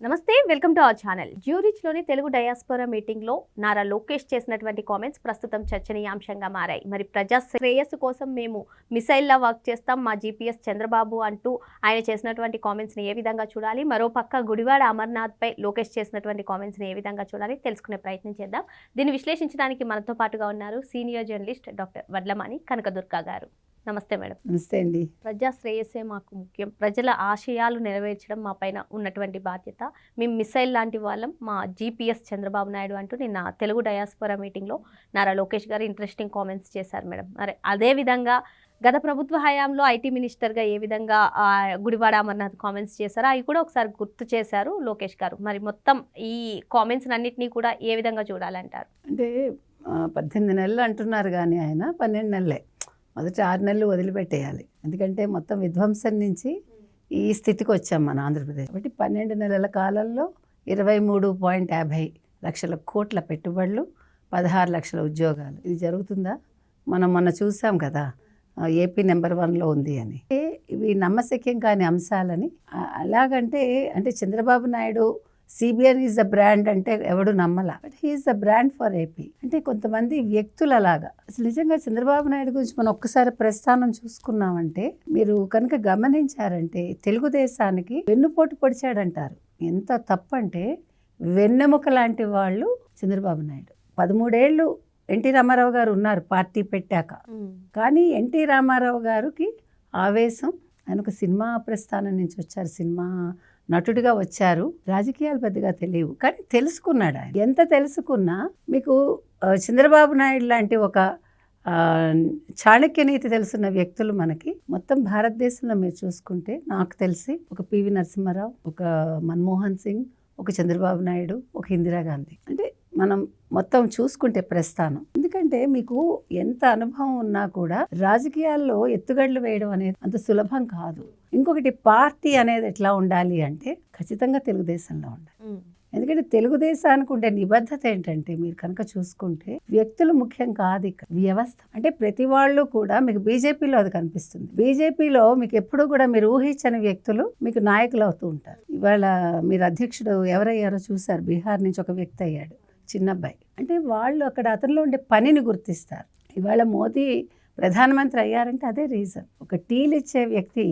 నమస్తే welcome to our channel. జ్యూరిచ్లోని Telugu diaspora మీటింగ్లో నారా లోకేష్ చేసినటువంటి కామెంట్స్ ప్రస్తుతం చర్చనీయాంశంగా మారాయి. మరి ప్రజా శ్రేయస్సు కోసం మేము మిసైల్లా వర్క్ చేస్తాం. మా జీపీఎస్ చంద్రబాబు అంటూ ఆయన చేసినటువంటి కామెంట్స్ని ఏ విధంగా చూడాలి? మరో పక్క గుడివాడ అమర్నాథ్పై లోకేష్ చేసినటువంటి కామెంట్స్ని ఏ విధంగా చూడాలి? తెలుసుకునే ప్రయత్నం చేద్దాం. దీన్ని విశ్లేషించడానికి మనతో పాటుగా ఉన్నారు senior journalist doctor Vadlamani Kanakadurga garu. నమస్తే మేడం. నమస్తే అండి. ప్రజా శ్రేయస్సే మాకు ముఖ్యం. ప్రజల ఆశయాలు నెరవేర్చడం మా పైన ఉన్నటువంటి బాధ్యత. మేము మిసైల్ లాంటి వాళ్ళం. మా జీపీఎస్ చంద్రబాబు నాయుడు అంటూ నిన్న తెలుగు డయాస్పోరా మీటింగ్లో నారా లోకేష్ గారు ఇంట్రెస్టింగ్ కామెంట్స్ చేశారు మేడం. మరి అదే విధంగా గత ప్రభుత్వ హయాంలో ఐటీ మినిస్టర్గా ఏ విధంగా గుడివాడ అమర్నాథ్ కామెంట్స్ చేశారో అవి కూడా ఒకసారి గుర్తు చేశారు లోకేష్ గారు. మరి మొత్తం ఈ కామెంట్స్ అన్నింటినీ కూడా ఏ విధంగా చూడాలంటారు? అంటే పద్దెనిమిది నెలలు అంటున్నారు కానీ ఆయన పన్నెండు నెలలే. మొదటి ఆరు నెలలు వదిలిపెట్టేయాలి. ఎందుకంటే మొత్తం విధ్వంసం నుంచి ఈ స్థితికి వచ్చాం మన ఆంధ్రప్రదేశ్. కాబట్టి పన్నెండు నెలల కాలంలో ఇరవై మూడు పాయింట్ యాభై లక్షల కోట్ల పెట్టుబడులు పదహారు లక్షల ఉద్యోగాలు. ఇది జరుగుతుందా? మనం మొన్న చూసాం కదా ఏపీ నెంబర్ వన్లో ఉంది అని. ఇవి నమ్మశక్యం కాని అంశాలని అలాగంటే అంటే Chandrababu Naidu CBN is the brand అంటే ఎవడు నమ్మలా. But he's the brand for AP అంటే కొంతమంది వ్యక్తులు అలాగా. అసలు నిజంగా చంద్రబాబు నాయుడు గురించి మనం ఒక్కసారి ప్రస్థానం చూసుకున్నామంటే మీరు కనుక గమనించారంటే తెలుగుదేశానికి వెన్నుపోటు పొడిచాడంటారు. ఎంత తప్పంటే వెన్నెముక లాంటి వాళ్ళు చంద్రబాబు నాయుడు. పదమూడేళ్ళు ఎన్టీ రామారావు గారు ఉన్నారు పార్టీ పెట్టాక. కానీ ఎన్టీ రామారావు గారికి ఆవేశం ఆయన ఒక సినిమా ప్రస్థానం నుంచి వచ్చారు. సినిమా నటుడిగా వచ్చారు. రాజకీయాలు పెద్దగా తెలియవు. కానీ తెలుసుకున్నాడు ఆయన. ఎంత తెలుసుకున్నా మీకు చంద్రబాబు నాయుడు లాంటి ఒక చాణక్య నీతి తెలుసున్న వ్యక్తులు మనకి మొత్తం భారతదేశంలో మీరు చూసుకుంటే నాకు తెలిసి ఒక పివి నరసింహారావు ఒక మన్మోహన్ సింగ్ ఒక చంద్రబాబు నాయుడు ఒక ఇందిరాగాంధీ అంటే మనం మొత్తం చూసుకుంటే ప్రస్థానం. ఎందుకంటే మీకు ఎంత అనుభవం ఉన్నా కూడా రాజకీయాల్లో ఎత్తుగడలు వేయడం అనేది అంత సులభం కాదు. ఇంకొకటి పార్టీ అనేది ఎట్లా ఉండాలి అంటే ఖచ్చితంగా తెలుగుదేశంలో ఉండాలి. ఎందుకంటే తెలుగుదేశానికి ఉండే నిబద్ధత ఏంటంటే మీరు కనుక చూసుకుంటే వ్యక్తులు ముఖ్యం కాదు ఇక్కడ వ్యవస్థ. అంటే ప్రతి వాళ్ళు కూడా మీకు బీజేపీలో అది కనిపిస్తుంది. బీజేపీలో మీకు ఎప్పుడు కూడా మీరు ఊహించని వ్యక్తులు మీకు నాయకులు అవుతూ ఉంటారు. ఇవాళ మీరు అధ్యక్షుడు ఎవరయ్యారో చూశారు. బీహార్ నుంచి ఒక వ్యక్తి అయ్యాడు. చిన్న అబ్బాయి అంటే వాళ్ళు అక్కడ అతనిలో ఉండే పనిని గుర్తిస్తారు. ఇవాళ మోదీ ప్రధానమంత్రి అయ్యారంటే అదే రీజన్. ఒక టీలు ఇచ్చే వ్యక్తి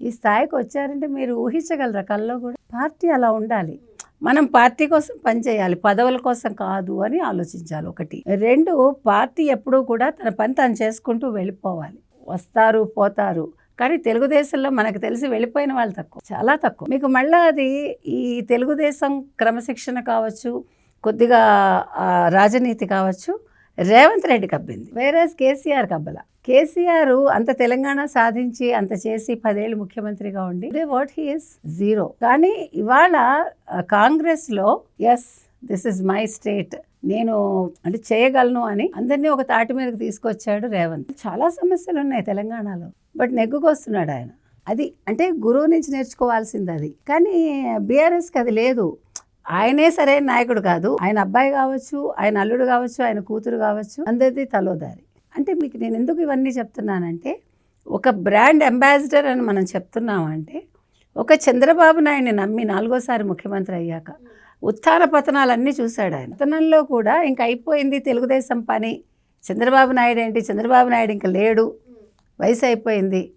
ఈ స్థాయికి వచ్చారంటే మీరు ఊహించగలరా కళ్ళలో కూడా? పార్టీ అలా ఉండాలి. మనం పార్టీ కోసం పనిచేయాలి పదవుల కోసం కాదు అని ఆలోచించాలి ఒకటి. రెండు పార్టీ ఎప్పుడూ కూడా తన పని తను చేసుకుంటూ వెళ్ళిపోవాలి. వస్తారు పోతారు. కానీ తెలుగుదేశంలో మనకు తెలిసి వెళ్ళిపోయిన వాళ్ళు తక్కువ. చాలా తక్కువ. మీకు మళ్ళీ అది ఈ తెలుగుదేశం క్రమశిక్షణ కావచ్చు కొద్దిగా రాజనీతి కావచ్చు రేవంత్ రెడ్డి కబ్బింది వేరేస్ కేసీఆర్ కబ్బల. కేసీఆర్ అంత తెలంగాణ సాధించి అంత చేసి పదేళ్ళు ముఖ్యమంత్రిగా ఉండి వాట్ హీఈస్ జీరో కానీ ఇవాళ కాంగ్రెస్లో yes this is my state నేను అంటే చేయగలను అని అందరినీ ఒక తాటి మీదకి తీసుకొచ్చాడు రేవంత్. చాలా సమస్యలు ఉన్నాయి తెలంగాణలో బట్ నెగ్గుకొస్తున్నాడు ఆయన. అది అంటే గురువు నుంచి నేర్చుకోవాల్సింది అది. కానీ బీఆర్ఎస్కి అది లేదు. ఆయనే సరైన నాయకుడు కాదు. ఆయన అబ్బాయి కావచ్చు ఆయన అల్లుడు కావచ్చు ఆయన కూతురు కావచ్చు అందరిది తలోదారి. అంటే మీకు నేను ఎందుకు ఇవన్నీ చెప్తున్నానంటే ఒక బ్రాండ్ అంబాసిడర్ అని మనం చెప్తున్నామంటే ఒక చంద్రబాబు నాయుడిని నమ్మి నాలుగోసారి ముఖ్యమంత్రి అయ్యాక ఉత్థాన పతనాలన్నీ చూశాడు ఆయన. పతనంలో కూడా ఇంక అయిపోయింది తెలుగుదేశం పని. చంద్రబాబు నాయుడు ఏంటి? చంద్రబాబు నాయుడు ఇంకా లేడు. వయసు అయిపోయింది.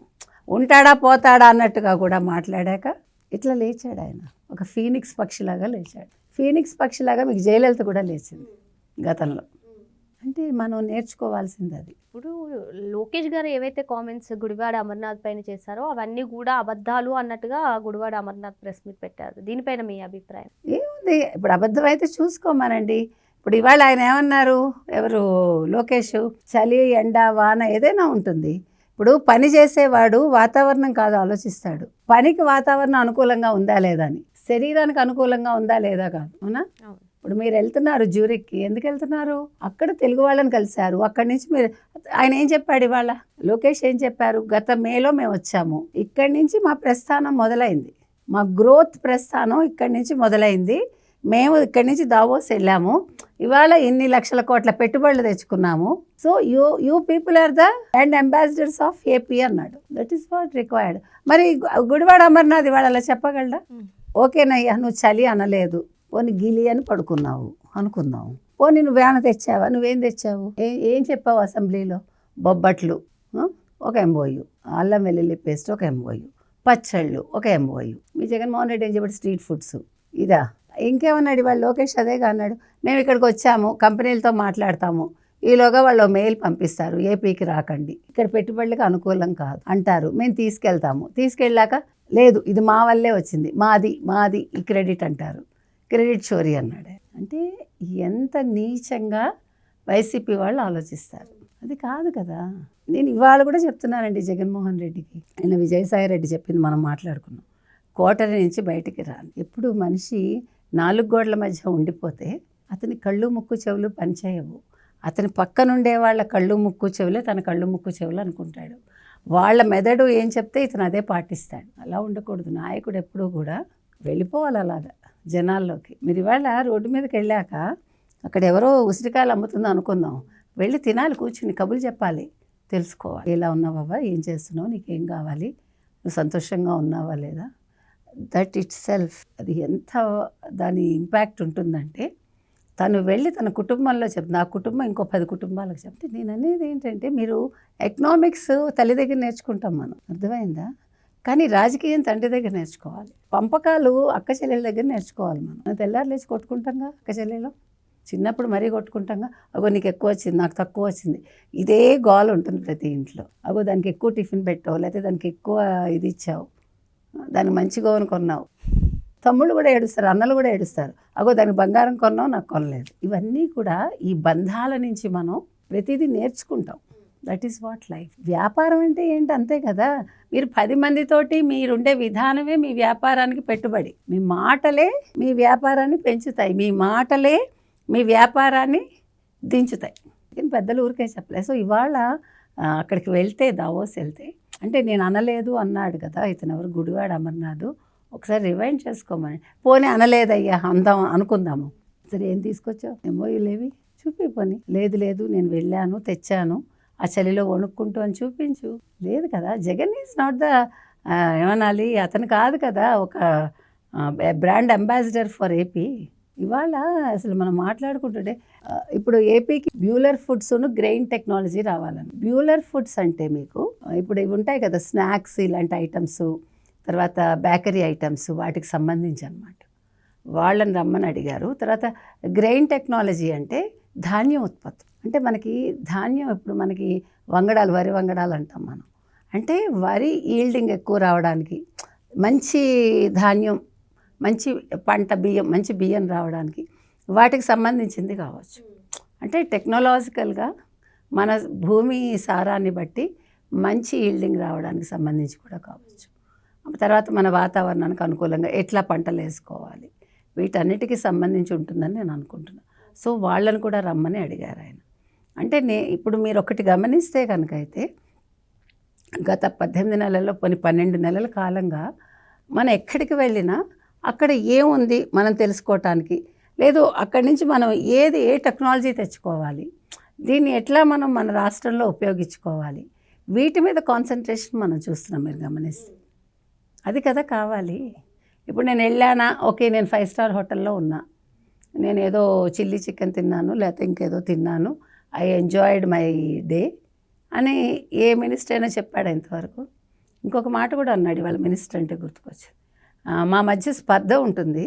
ఉంటాడా పోతాడా అన్నట్టుగా కూడా మాట్లాడాక ఇట్లా లేచాడు ఆయన. ఒక ఫీనిక్స్ పక్షిలాగా లేచాడు. ఫీనిక్స్ పక్షిలాగా మీకు జయలలిత కూడా లేచింది గతంలో. అంటే మనం నేర్చుకోవాల్సింది అది. ఇప్పుడు లోకేష్ గారు ఏవైతే కామెంట్స్ గుడివాడ అమర్నాథ్ పైన చేశారో అవన్నీ కూడా అబద్ధాలు అన్నట్టుగా గుడివాడ అమర్నాథ్ ప్రెస్ మీట్ పెట్టారు. దీనిపైన మీ అభిప్రాయం? ఏముంది? ఇప్పుడు అబద్ధం అయితే చూసుకోమనండి. ఇప్పుడు ఇవాళ ఆయన ఏమన్నారు? ఎవరు? లోకేష్ చలి ఎండ వాన ఏదైనా ఉంటుంది. ఇప్పుడు పని చేసేవాడు వాతావరణం కాదు ఆలోచిస్తాడు. పనికి వాతావరణం అనుకూలంగా ఉందా లేదా అని. శరీరానికి అనుకూలంగా ఉందా లేదా కాదు అవునా. ఇప్పుడు మీరు వెళ్తున్నారు జ్యూరిక్కి ఎందుకు వెళ్తున్నారు? అక్కడ తెలుగు వాళ్ళని కలిశారు అక్కడి నుంచి మీరు ఆయన ఏం చెప్పాడు ఇవాళ? లోకేష్ ఏం చెప్పారు? గత మేలో మేము వచ్చాము ఇక్కడి నుంచి మా ప్రస్థానం మొదలైంది మా గ్రోత్ ప్రస్థానం ఇక్కడి నుంచి మొదలైంది మేము ఇక్కడి నుంచి దావోస్ వెళ్ళాము ఇవాళ ఇన్ని లక్షల కోట్ల పెట్టుబడులు తెచ్చుకున్నాము. So you you people are the and ambassadors of AP అన్నాడు. దట్ ఈస్ వాట్ రిక్వైర్డ్ మరి గుడివాడ అమర్నాథ్ ఇవాళ అలా చెప్పగలరా ఓకేనయ్యా నువ్వు చలి అనలేదు. పోనీ గిలి అని పడుకున్నావు అనుకుందాం. పోనీ వేన తెచ్చావా? నువ్వేం తెచ్చావు? ఏ ఏం చెప్పావు అసెంబ్లీలో? బొబ్బట్లు ఒక ఎంబోయు. అల్లం వెల్లుల్లి పేస్ట్ ఒక ఎంబోయు. పచ్చళ్ళు ఒక ఎంబోయు. మీ జగన్మోహన్ రెడ్డి ఏం చెప్పాడు? Street foods. ఇదా. ఇంకేమన్నాడు ఇవాళ లోకేష్? అదేగా అన్నాడు. మేము ఇక్కడికి వచ్చాము కంపెనీలతో మాట్లాడతాము. ఈలోగా వాళ్ళు మెయిల్ పంపిస్తారు ఏపీకి రాకండి. ఇక్కడ పెట్టుబడులకు అనుకూలం కాదు. అంటారు. మేము తీసుకెళ్తాము. తీసుకెళ్ళాక లేదు ఇది మా వల్లే వచ్చింది. మాది మాది ఈ క్రెడిట్ అంటారు. క్రెడిట్ చోరీ అన్నాడు. అంటే ఎంత నీచంగా వైసీపీ వాళ్ళు ఆలోచిస్తారు. అది కాదు కదా. నేను ఇవాళ కూడా చెప్తున్నానండి జగన్మోహన్ రెడ్డికి. ఆయన విజయసాయి రెడ్డి చెప్పింది మనం మాట్లాడుకున్నాం. కోటరి నుంచి బయటికి రాను. ఎప్పుడు మనిషి నాలుగు గోడల మధ్య ఉండిపోతే అతని కళ్ళు ముక్కు చెవులు పనిచేయవు. అతని పక్కనుండే వాళ్ళ కళ్ళు ముక్కు చెవులే తన కళ్ళు ముక్కు చెవులు అనుకుంటాడు. వాళ్ళ మెదడు ఏం చెప్తే ఇతను అదే పాటిస్తాడు. అలా ఉండకూడదు. నాయకుడు ఎప్పుడూ కూడా వెళ్ళిపోవాలి అలాగా జనాల్లోకి. మీరు ఇవాళ రోడ్డు మీదకి వెళ్ళాక అక్కడ ఎవరో ఉసిరికాయలు అమ్ముతుందో అనుకుందాం. వెళ్ళి తినాలి కూర్చుని కబులు చెప్పాలి తెలుసుకోవాలి. ఎలా ఉన్నావా ఏం చేస్తున్నావు? నీకేం కావాలి? నువ్వు సంతోషంగా ఉన్నావా లేదా? దట్ ఇట్ సెల్ఫ్ అది ఎంత దాని ఇంపాక్ట్ ఉంటుందంటే తను వెళ్ళి తన కుటుంబంలో చెప్తుంది. నా కుటుంబం ఇంకో పది కుటుంబాలకు చెప్తే నేను అనేది ఏంటంటే మీరు ఎకనామిక్స్ తల్లి దగ్గర నేర్చుకుంటాం మనం. అర్థమైందా? కానీ రాజకీయం తండ్రి దగ్గర నేర్చుకోవాలి. పంపకాలు అక్క చెల్లెల దగ్గర నేర్చుకోవాలి మనం. మనం తెల్లారు లేచి కొట్టుకుంటాంగా అక్క చెల్లెలు? చిన్నప్పుడు మరీ కొట్టుకుంటాంగా? అగో నీకు ఎక్కువ వచ్చింది నాకు తక్కువ వచ్చింది. ఇదే గోల్ ఉంటుంది ప్రతి ఇంట్లో. అగో దానికి ఎక్కువ టిఫిన్ పెట్టావు లేకపోతే దానికి ఎక్కువ ఇది ఇచ్చావు. దానికి మంచి గోవను కొన్నావు. తమ్ముళ్ళు కూడా ఏడుస్తారు అన్నలు కూడా ఏడుస్తారు. అగో దానికి బంగారం కొన్నావు నాకు కొనలేదు. ఇవన్నీ కూడా ఈ బంధాల నుంచి మనం ప్రతిదీ నేర్చుకుంటాం. దట్ ఈస్ వాట్ లైఫ్ వ్యాపారం అంటే ఏంటి? అంతే కదా. మీరు పది మందితోటి మీరుండే విధానమే మీ వ్యాపారానికి పెట్టుబడి. మీ మాటలే మీ వ్యాపారాన్ని పెంచుతాయి. మీ మాటలే మీ వ్యాపారాన్ని దించుతాయి. కానీ పెద్దలు ఊరికే చెప్పలేదు సో ఇవాళ అక్కడికి వెళ్తే దావోస్ వెళ్తే అంటే నేను అనలేదు అన్నాడు కదా ఇతను ఎవరు? గుడివాడు అమర్నాథ్. ఒకసారి రివైండ్ చేసుకోమని. పోనీ అనలేదయ్యా అందాం అనుకుందాము. సరే ఏం తీసుకొచ్చావు? ఏమో లేవి చూపి పోనీ. లేదు లేదు నేను వెళ్ళాను తెచ్చాను. ఆ చలిలో వణుక్కుంటూ అని చూపించు. లేదు కదా జగన్ ఈజ్ నాట్ ద ఏమనాలి అతను కాదు కదా ఒక బ్రాండ్ అంబాసిడర్ ఫర్ ఏపీ ఇవాళ అసలు మనం మాట్లాడుకుంటుంటే ఇప్పుడు ఏపీకి బ్యూలర్ ఫుడ్స్ గ్రెయిన్ టెక్నాలజీ రావాలని. బ్యూలర్ ఫుడ్స్ అంటే మీకు ఇప్పుడు ఇవి ఉంటాయి కదా స్నాక్స్ ఇలాంటి ఐటమ్స్ తర్వాత బేకరీ ఐటమ్స్ వాటికి సంబంధించి అనమాట వాళ్ళని రమ్మని అడిగారు. తర్వాత గ్రెయిన్ టెక్నాలజీ అంటే ధాన్యం ఉత్పత్తి. అంటే మనకి ధాన్యం ఇప్పుడు మనకి వంగడాలు వరి వంగడాలు అంటాం మనం. అంటే వరి ఈల్డింగ్ ఎక్కువ రావడానికి మంచి ధాన్యం మంచి పంట బియ్యం మంచి బియ్యం రావడానికి వాటికి సంబంధించింది కావచ్చు. అంటే టెక్నాలజికల్గా మన భూమి సారాన్ని బట్టి మంచి ఈల్డింగ్ రావడానికి సంబంధించి కూడా కావచ్చు. తర్వాత మన వాతావరణానికి అనుకూలంగా ఎట్లా పంటలు వేసుకోవాలి? వీటన్నిటికీ సంబంధించి ఉంటుందని నేను అనుకుంటున్నాను సో వాళ్ళని కూడా రమ్మని అడిగారు ఆయన. అంటే నే ఇప్పుడు మీరు ఒకటి గమనిస్తే కనుక అయితే గత పద్దెనిమిది నెలల్లో కొన్ని పన్నెండు నెలల కాలంగా మనం ఎక్కడికి వెళ్ళినా అక్కడ ఏముంది మనం తెలుసుకోవటానికి లేదు అక్కడి నుంచి మనం ఏది ఏ టెక్నాలజీ తెచ్చుకోవాలి? దీన్ని ఎట్లా మనం మన రాష్ట్రంలో ఉపయోగించుకోవాలి? వీటి మీద కాన్సన్ట్రేషన్ మనం చూస్తున్నాం మీరు గమనిస్తే. అది కదా కావాలి. ఇప్పుడు నేను వెళ్ళానా? ఓకే నేను ఫైవ్ స్టార్ హోటల్లో ఉన్నా. నేను ఏదో చిల్లీ చికెన్ తిన్నాను లేకపోతే ఇంకేదో తిన్నాను. ఐ ఎంజాయిడ్ మై డే అని ఏ మినిస్టర్ అయినా చెప్పాడు ఇంతవరకు? ఇంకొక మాట కూడా అన్నాడు వాళ్ళ మినిస్టర్ అంటే గుర్తుకొచ్చు మా మధ్య స్పర్ధ ఉంటుంది.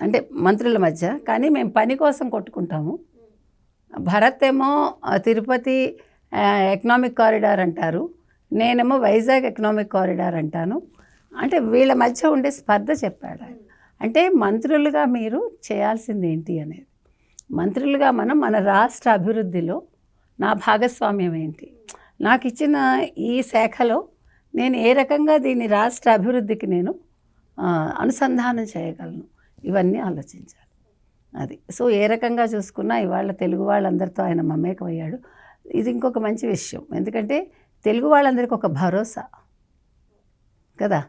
అంటే మంత్రుల మధ్య కానీ మేము పని కోసం కొట్టుకుంటాము. భరత్ ఏమో తిరుపతి ఎకనామిక్ కారిడార్ అంటారు. నేనేమో వైజాగ్ ఎకనామిక్ కారిడార్ అంటాను. అంటే వీళ్ళ మధ్య ఉండే స్పర్ధ చెప్పాడు ఆయన. అంటే మంత్రులుగా మీరు చేయాల్సింది ఏంటి అనేది. మంత్రులుగా మనం మన రాష్ట్ర అభివృద్ధిలో నా భాగస్వామ్యం ఏంటి. నాకు ఇచ్చిన ఈ శాఖలో నేను ఏ రకంగా దీన్ని రాష్ట్ర అభివృద్ధికి నేను అనుసంధానం చేయగలను. ఇవన్నీ ఆలోచించాలి. అది. సో ఏ రకంగా చూసుకున్నా ఇవాళ తెలుగు వాళ్ళందరితో ఆయన మమేకమయ్యాడు. ఇది ఇంకొక మంచి విషయం. ఎందుకంటే తెలుగు వాళ్ళందరికీ ఒక భరోసా. కదా?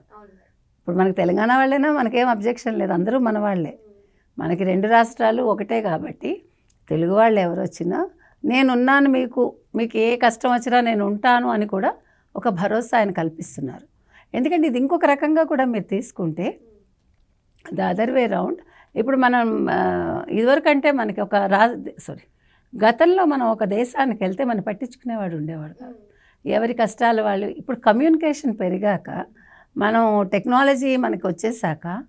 ఇప్పుడు మనకి తెలంగాణ వాళ్ళైనా మనకేం అబ్జెక్షన్ లేదు. అందరూ మన వాళ్ళే. మనకి రెండు రాష్ట్రాలు ఒకటే కాబట్టి తెలుగు వాళ్ళు ఎవరు వచ్చినా నేనున్నాను మీకు మీకు ఏ కష్టం వచ్చినా నేను ఉంటాను అని కూడా ఒక భరోసా ఆయన కల్పిస్తున్నారు. ఎందుకంటే ఇది ఇంకొక రకంగా కూడా మీరు తీసుకుంటే ద అదర్ వే రౌండ్. ఇప్పుడు మనం ఇదివరకంటే మనకి ఒక రా సారీ గతంలో మనం ఒక దేశానికి వెళ్తే మనం పట్టించుకునేవాడు ఉండేవాడు కాదు. ఎవరి కష్టాలు వాళ్ళు. ఇప్పుడు కమ్యూనికేషన్ పెరిగాక మనం టెక్నాలజీ మనకి వచ్చేసాక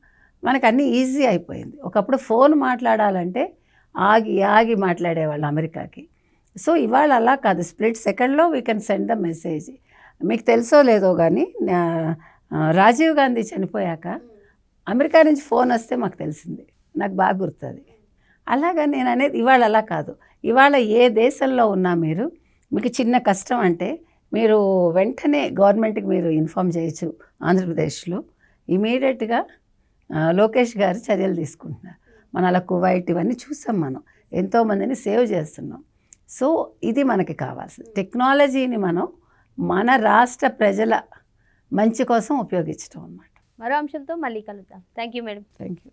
మనకు అన్నీ ఈజీ అయిపోయింది. ఒకప్పుడు ఫోన్ మాట్లాడాలంటే ఆగి ఆగి మాట్లాడేవాళ్ళు అమెరికాకి. సో ఇవాళ అలా కాదు. స్ప్లిట్ సెకండ్లో we can send the message మీకు తెలుసో లేదో కానీ నా- రాజీవ్ గాంధీ చనిపోయాక అమెరికా నుంచి ఫోన్ వస్తే మాకు తెలిసింది. నాకు బాగా గుర్తుంది. అలాగా నేను అనేది ఇవాళ అలా కాదు. ఇవాళ ఏ దేశంలో ఉన్నా మీరు మీకు చిన్న కష్టం అంటే మీరు వెంటనే గవర్నమెంట్కి మీరు ఇన్ఫామ్ చేయొచ్చు ఆంధ్రప్రదేశ్లో. ఇమీడియట్గా లోకేష్ గారు చర్యలు తీసుకుంటున్నారు. మన అలా కువైట్ ఇవన్నీ చూసాం మనం. ఎంతోమందిని సేవ్ చేస్తున్నాం. సో ఇది మనకి కావాల్సింది. టెక్నాలజీని మనం మన రాష్ట్ర ప్రజల మంచి కోసం ఉపయోగించడం అన్నమాట. మరో అంశంతో మళ్ళీ కలుద్దాం. Thank you madam. Thank you